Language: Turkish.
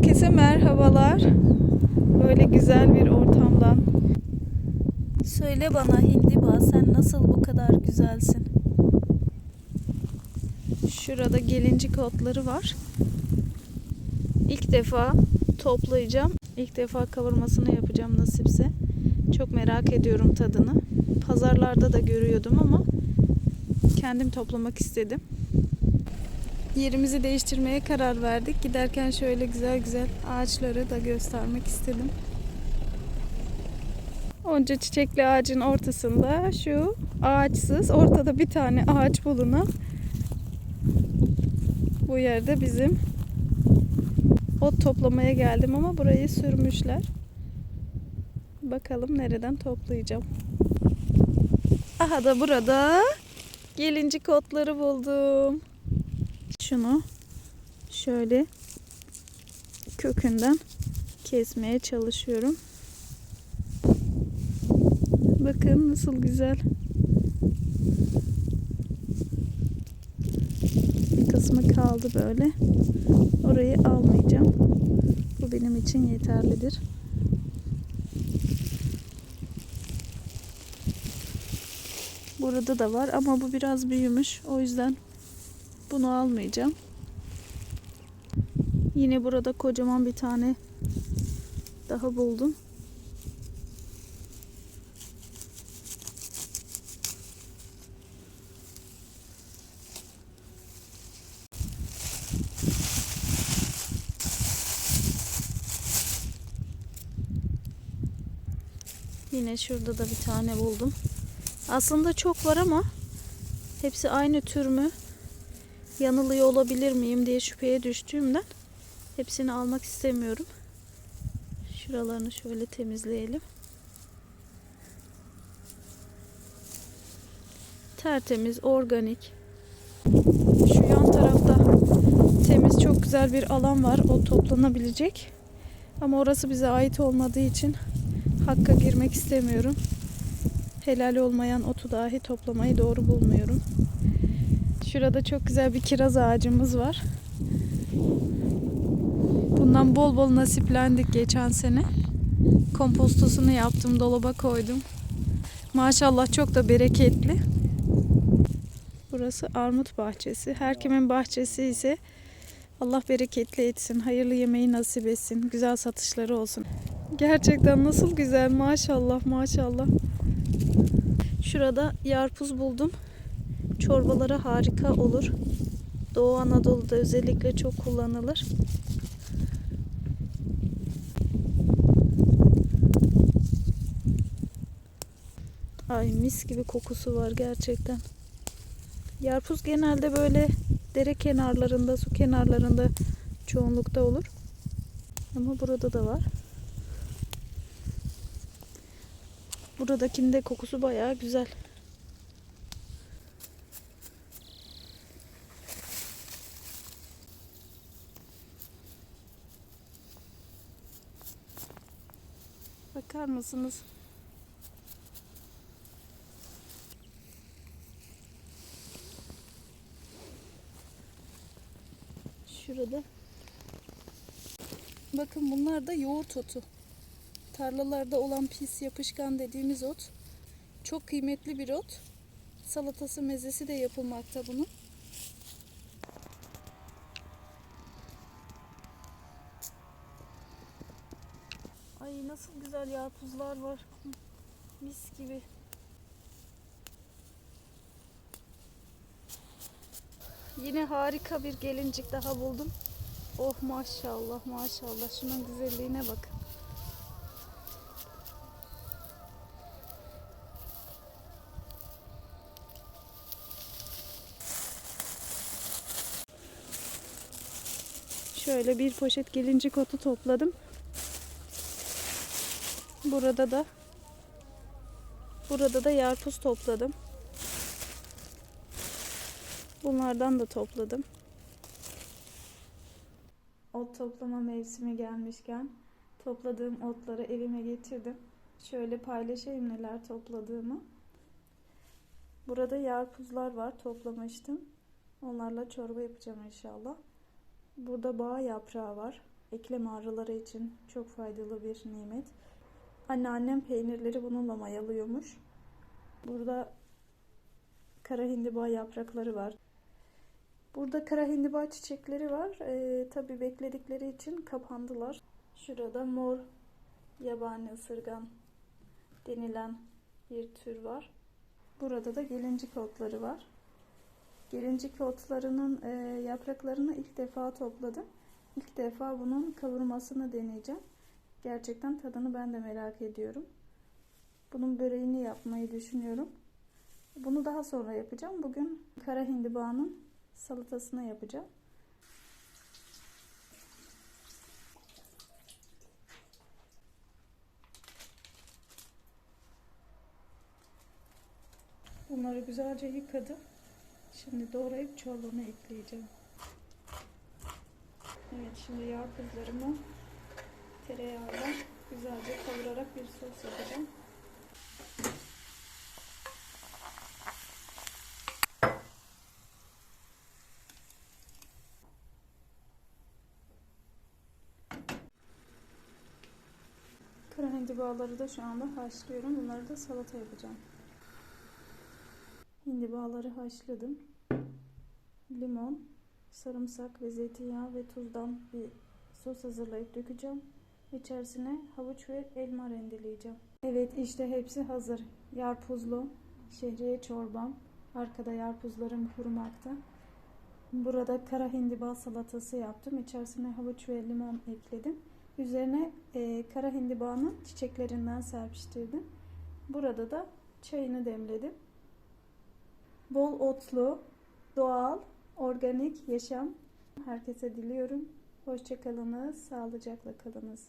Herkese merhabalar. Böyle güzel bir ortamdan. Söyle bana Hindiba sen nasıl bu kadar güzelsin? Şurada gelincik otları var. İlk defa toplayacağım. İlk defa kavurmasını yapacağım nasipse. Çok merak ediyorum tadını. Pazarlarda da görüyordum ama kendim toplamak istedim. Yerimizi değiştirmeye karar verdik. Giderken şöyle güzel güzel ağaçları da göstermek istedim. Onca çiçekli ağacın ortasında şu ağaçsız, ortada bir tane ağaç bulunan bu yerde bizim ot toplamaya geldim ama burayı sürmüşler. Bakalım nereden toplayacağım. Aha da burada gelincik otları buldum. Şunu şöyle kökünden kesmeye çalışıyorum. Bakın nasıl güzel. Bir kısmı kaldı böyle. Orayı almayacağım. Bu benim için yeterlidir. Burada da var ama bu biraz büyümüş. O yüzden bunu almayacağım. Yine burada kocaman bir tane daha buldum. Yine şurada da bir tane buldum. Aslında çok var ama hepsi aynı tür mü? Yanılıyor olabilir miyim diye şüpheye düştüğümden hepsini almak istemiyorum. Şuralarını şöyle temizleyelim. Tertemiz, organik. Şu yan tarafta temiz çok güzel bir alan var. O toplanabilecek. Ama orası bize ait olmadığı için hakka girmek istemiyorum. Helal olmayan otu dahi toplamayı doğru bulmuyorum. Şurada çok güzel bir kiraz ağacımız var. Bundan bol bol nasiplendik geçen sene. Kompostosunu yaptım, dolaba koydum. Maşallah çok da bereketli. Burası armut bahçesi. Her kimin bahçesi ise Allah bereketli etsin. Hayırlı yemeği nasip etsin. Güzel satışları olsun. Gerçekten nasıl güzel maşallah maşallah. Şurada yarpuz buldum. Çorbalara harika olur. Doğu Anadolu'da özellikle çok kullanılır. Ay mis gibi kokusu var gerçekten. Yarpuz genelde böyle dere kenarlarında, su kenarlarında çoğunlukta olur. Ama burada da var. Buradakinde kokusu bayağı güzel. Bakar mısınız? Şurada. Bakın bunlar da yoğurt otu. Tarlalarda olan pis yapışkan dediğimiz ot. Çok kıymetli bir ot. Salatası mezesi de yapılmakta bunun. Ay nasıl güzel yarpuzlar var. Mis gibi. Yine harika bir gelincik daha buldum. Oh maşallah maşallah şunun güzelliğine bakın. Şöyle bir poşet gelincik otu topladım. Burada da burada da yarpuz topladım. Bunlardan da topladım. Ot toplama mevsimi gelmişken topladığım otları evime getirdim. Şöyle paylaşayım neler topladığımı. Burada yarpuzlar var toplamıştım. Onlarla çorba yapacağım inşallah. Burada bağ yaprağı var. Eklem ağrıları için çok faydalı bir nimet. Anneannem peynirleri bununla mayalıyormuş. Burada kara hindiba yaprakları var. Burada kara hindiba çiçekleri var. Ee, tabii bekledikleri için kapandılar. Şurada mor yabani ısırgan denilen bir tür var. Burada da gelincik otları var. Gelincik otlarının e, yapraklarını ilk defa topladım. İlk defa bunun kavurmasını deneyeceğim. Gerçekten tadını ben de merak ediyorum. Bunun böreğini yapmayı düşünüyorum. Bunu daha sonra yapacağım. Bugün kara hindibanın salatasını yapacağım. Bunları güzelce yıkadım. Şimdi doğrayıp çorbama ekleyeceğim. Evet şimdi yağ kızlarımı tereyağıyla güzelce kavurarak bir sos yapacağım. Kara hindibaları da şu anda haşlıyorum. Bunları da salata yapacağım. Hindibaları haşladım. Limon, sarımsak ve zeytinyağı ve tuzdan bir sos hazırlayıp dökeceğim. İçerisine havuç ve elma rendeleyeceğim. Evet işte hepsi hazır. Yarpuzlu, şehriye çorbam. Arkada yarpuzlarım kurumakta. Burada kara hindiba salatası yaptım. İçerisine havuç ve limon ekledim. Üzerine e, kara hindibanın çiçeklerinden serpiştirdim. Burada da çayını demledim. Bol otlu, doğal, organik yaşam herkese diliyorum. Hoşçakalınız, sağlıcakla kalınız.